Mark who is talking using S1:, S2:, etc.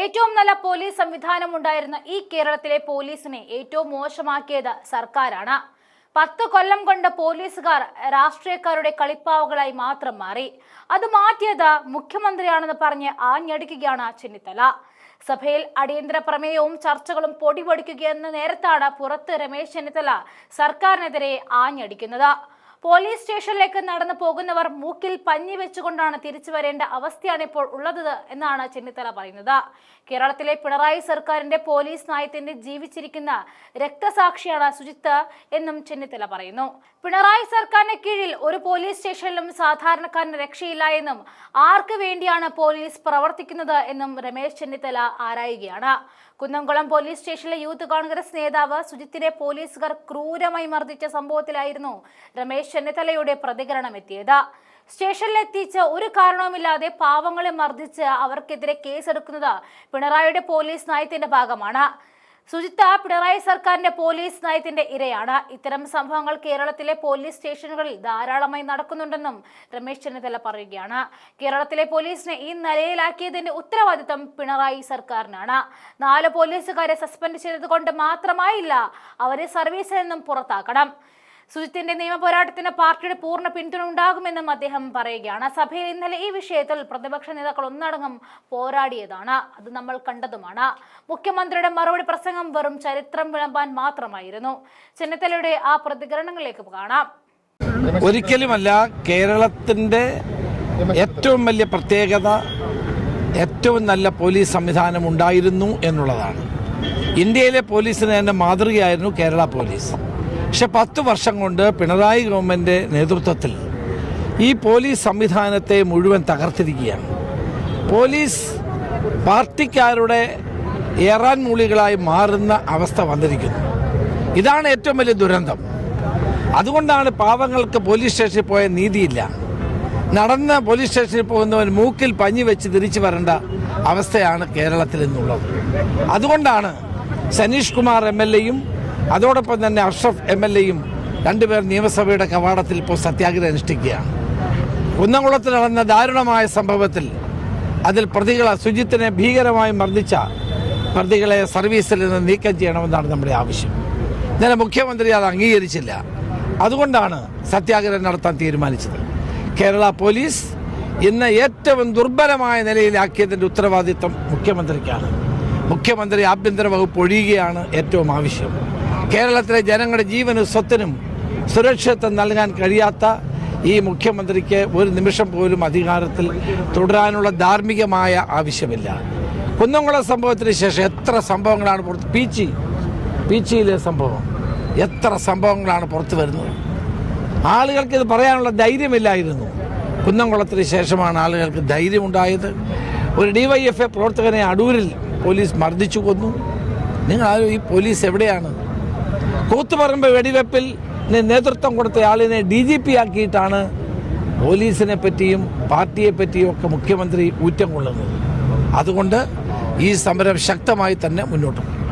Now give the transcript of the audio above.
S1: ഏറ്റവും നല്ല പോലീസ് സംവിധാനം ഉണ്ടായിരുന്ന ഈ കേരളത്തിലെ പോലീസിനെ ഏറ്റവും മോശമാക്കിയത് സർക്കാരാണ്. പത്ത് കൊല്ലം കൊണ്ട് പോലീസുകാർ രാഷ്ട്രീയക്കാരുടെ കളിപ്പാവുകളായി മാത്രം മാറി. അത് മാറ്റിയത് മുഖ്യമന്ത്രിയാണെന്ന് പറഞ്ഞ് ആഞ്ഞടിക്കുകയാണ് ചെന്നിത്തല. സഭയിൽ അടിയന്തര പ്രമേയവും ചർച്ചകളും പൊടിപൊടിക്കുകയെന്ന നേരത്താണ് പുറത്ത് രമേശ് ചെന്നിത്തല സർക്കാരിനെതിരെ ആഞ്ഞടിക്കുന്നത്. പോലീസ് സ്റ്റേഷനിലേക്ക് നടന്നു പോകുന്നവർ മൂക്കിൽ പഞ്ഞി വെച്ചുകൊണ്ടാണ് തിരിച്ചു വരേണ്ട അവസ്ഥയാണ് ഇപ്പോൾ ഉള്ളത് എന്നാണ് ചെന്നിത്തല പറയുന്നത്. കേരളത്തിലെ പിണറായി സർക്കാരിന്റെ പോലീസ് നയത്തിന്റെ ജീവിച്ചിരിക്കുന്ന രക്തസാക്ഷിയാണ് സുജിത്ത് എന്നും ചെന്നിത്തല പറയുന്നു. പിണറായി സർക്കാരിന് കീഴിൽ ഒരു പോലീസ് സ്റ്റേഷനിലും സാധാരണക്കാരന് രക്ഷയില്ല എന്നും ആർക്ക് വേണ്ടിയാണ് പോലീസ് പ്രവർത്തിക്കുന്നത് എന്നും രമേശ് ചെന്നിത്തല ആരായുകയാണ്. കുന്നംകുളം പോലീസ് സ്റ്റേഷനിലെ യൂത്ത് കോൺഗ്രസ് നേതാവ് സുജിത്തിനെ പോലീസുകാർ ക്രൂരമായി മർദ്ദിച്ച സംഭവത്തിലായിരുന്നു രമേശ് ചെന്നിത്തലയുടെ പ്രതികരണം എത്തിയത്. സ്റ്റേഷനിലെത്തിച്ച് ഒരു കാരണവുമില്ലാതെ പാവങ്ങളെ മർദ്ദിച്ച് അവർക്കെതിരെ കേസെടുക്കുന്നത് പിണറായിയുടെ പോലീസ് നയത്തിന്റെ ഭാഗമാണ്. സുജിത്ത പിണറായി സർക്കാരിന്റെ പോലീസ് നയത്തിന്റെ ഇരയാണ്. ഇത്തരം സംഭവങ്ങൾ കേരളത്തിലെ പോലീസ് സ്റ്റേഷനുകളിൽ ധാരാളമായി നടക്കുന്നുണ്ടെന്നും രമേശ് ചെന്നിത്തല പറയുകയാണ്. കേരളത്തിലെ പോലീസിനെ ഈ നിലയിലാക്കിയതിന്റെ ഉത്തരവാദിത്തം പിണറായി സർക്കാരിനാണ്. നാല് പോലീസുകാരെ സസ്പെൻഡ് ചെയ്തതുകൊണ്ട് മാത്രമായില്ല അവരെ സർവീസിൽ നിന്നും പുറത്താക്കണം. സുജിത്തിന്റെ നിയമ പോരാട്ടത്തിന് പാർട്ടിയുടെ പൂർണ പിന്തുണ ഉണ്ടാകുമെന്നും അദ്ദേഹം പറയുകയാണ്. സഭയിൽ ഇന്നലെ ഈ വിഷയത്തിൽ പ്രതിപക്ഷ നേതാക്കൾ ഒന്നടങ്കം പോരാടിയതാണ്. അത് നമ്മൾ കണ്ടതുമാണ്. മുഖ്യമന്ത്രിയുടെ മറുപടി പ്രസംഗം വെറും ചരിത്രം വിളമ്പാൻ മാത്രമായിരുന്നു. ചെന്നിത്തലയുടെ ആ പ്രതികരണങ്ങളിലേക്ക് കാണാം.
S2: ഒരിക്കലുമല്ല കേരളത്തിന്റെ ഏറ്റവും വലിയ പ്രത്യേകത ഏറ്റവും നല്ല പോലീസ് സംവിധാനം ഉണ്ടായിരുന്നു എന്നുള്ളതാണ്. ഇന്ത്യയിലെ പോലീസിന് തന്നെ മാതൃകയായിരുന്നു കേരള പോലീസ്. പക്ഷെ പത്ത് വർഷം കൊണ്ട് പിണറായി ഗവൺമെന്റ് നേതൃത്വത്തിൽ ഈ പോലീസ് സംവിധാനത്തെ മുഴുവൻ തകർത്തിരിക്കുകയാണ്. പോലീസ് പാർട്ടിക്കാരുടെ ഏറാൻ മൂളികളായി മാറുന്ന അവസ്ഥ വന്നിരിക്കുന്നു. ഇതാണ് ഏറ്റവും വലിയ ദുരന്തം. അതുകൊണ്ടാണ് പാവങ്ങൾക്ക് പോലീസ് സ്റ്റേഷനിൽ പോയ നീതിയില്ല. നടന്ന് പോലീസ് സ്റ്റേഷനിൽ പോകുന്നവൻ മൂക്കിൽ പഞ്ഞി വെച്ച് തിരിച്ചു വരേണ്ട അവസ്ഥയാണ് കേരളത്തിൽ നിന്നുള്ളത് അതുകൊണ്ടാണ് സനീഷ് കുമാർ എം എൽ എയും അതോടൊപ്പം തന്നെ അഷ്റഫ് എം എൽ എയും രണ്ടുപേർ നിയമസഭയുടെ കവാടത്തിൽ ഇപ്പോൾ സത്യാഗ്രഹം അനുഷ്ഠിക്കുകയാണ്. കുന്നംകുളത്ത് നടന്ന ദാരുണമായ സംഭവത്തിൽ അതിൽ പ്രതികളെ സുജിത്തിനെ ഭീകരമായി മർദ്ദിച്ച പ്രതികളെ സർവീസിൽ നിന്ന് നീക്കം ചെയ്യണമെന്നാണ് നമ്മുടെ ആവശ്യം. ഇന്നലെ മുഖ്യമന്ത്രി അത് അംഗീകരിച്ചില്ല. അതുകൊണ്ടാണ് സത്യാഗ്രഹം നടത്താൻ തീരുമാനിച്ചത്. കേരള പോലീസ് ഇന്ന് ഏറ്റവും ദുർബലമായ നിലയിലാക്കിയതിന്റെ ഉത്തരവാദിത്വം മുഖ്യമന്ത്രിക്കാണ്. മുഖ്യമന്ത്രി ആഭ്യന്തര വകുപ്പ് ഒഴിയുകയാണ് ഏറ്റവും ആവശ്യം. കേരളത്തിലെ ജനങ്ങളുടെ ജീവനും സ്വത്തിനും സുരക്ഷിതത്വം നൽകാൻ കഴിയാത്ത ഈ മുഖ്യമന്ത്രിക്ക് ഒരു നിമിഷം പോലും അധികാരത്തിൽ തുടരാനുള്ള ധാർമ്മികമായ ആവശ്യമില്ല. കുന്നംകുളം സംഭവത്തിന് ശേഷം എത്ര സംഭവങ്ങളാണ് പുറത്ത് പീച്ചി പീച്ചിയിലെ സംഭവം. എത്ര സംഭവങ്ങളാണ് പുറത്തു വരുന്നത്. ആളുകൾക്ക് ഇത് പറയാനുള്ള ധൈര്യമില്ലായിരുന്നു. കുന്നംകുളത്തിന് ശേഷമാണ് ആളുകൾക്ക് ധൈര്യമുണ്ടായത്. ഒരു ഡി വൈ എഫ് എ പ്രവർത്തകനെ അടൂരിൽ പോലീസ് മർദ്ദിച്ചു കൊന്നു. നിങ്ങൾ ആരും ഈ പോലീസ് എവിടെയാണ്? കൂത്തുപറമ്പ് വെടിവെപ്പിൽ നേതൃത്വം കൊടുത്ത ആളിനെ ഡി ജി പി ആക്കിയിട്ടാണ് പോലീസിനെ പറ്റിയും പാർട്ടിയെ പറ്റിയും ഒക്കെ മുഖ്യമന്ത്രി ഊറ്റം കൊള്ളുന്നത്. അതുകൊണ്ട് ഈ സമരം ശക്തമായി തന്നെ മുന്നോട്ട് പോകും